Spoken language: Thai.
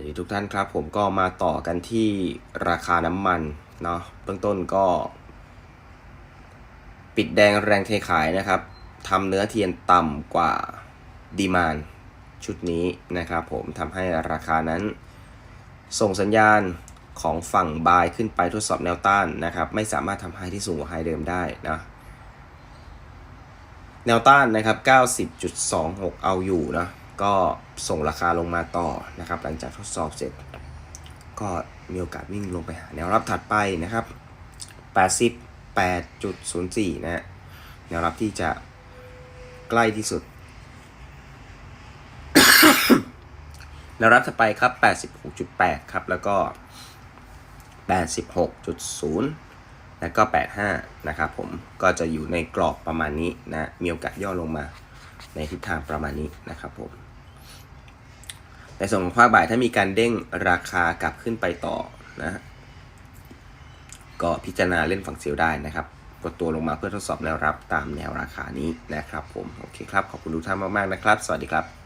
วัสดีทุกท่านครับ ผมก็มาต่อกันที่ราคาน้ำมันเนาะเบื้องต้นก็ ปิดแดงแรงเทขายนะครับทำเนื้อเทียนต่ำกว่าดีมานชุดนี้นะครับผมทำให้ราคานั้น ส่งสัญญาณของฝั่งบายขึ้นไปทดสอบแนวต้านนะครับ ไม่สามารถทำให้ที่สูงกว่าไฮเดิมได้นะแนวต้านนะครับ 90.26 เอาอยู่นะ ก็ส่งราคาลงมาต่อนะครับ หลังจากทดสอบเสร็จ ก็มีโอกาสวิ่งลงไปหาแนวรับถัดไปนะครับ 88.04นะฮะแนวรับที่จะใกล้ที่สุด แนวรับถัดไปครับ 86.8 ครับ แล้วก็ 86.0 แล้วก็ 85 นะครับผม ก็จะอยู่ในกรอบประมาณนี้นะ มีโอกาสย่อลงมา ในทิศทางประมาณนี้นะครับผมแต่ส่วนของภาคบ่ายถ้ามีการเด้งราคากลับขึ้นไปต่อนะก็พิจารณาเล่นฝั่งเซลได้นะครับกดตัวลงมาเพื่อทดสอบแนวรับตามแนวราคานี้นะครับผม โอเคครับ ขอบคุณทุกท่านมาก ๆ นะครับ สวัสดีครับ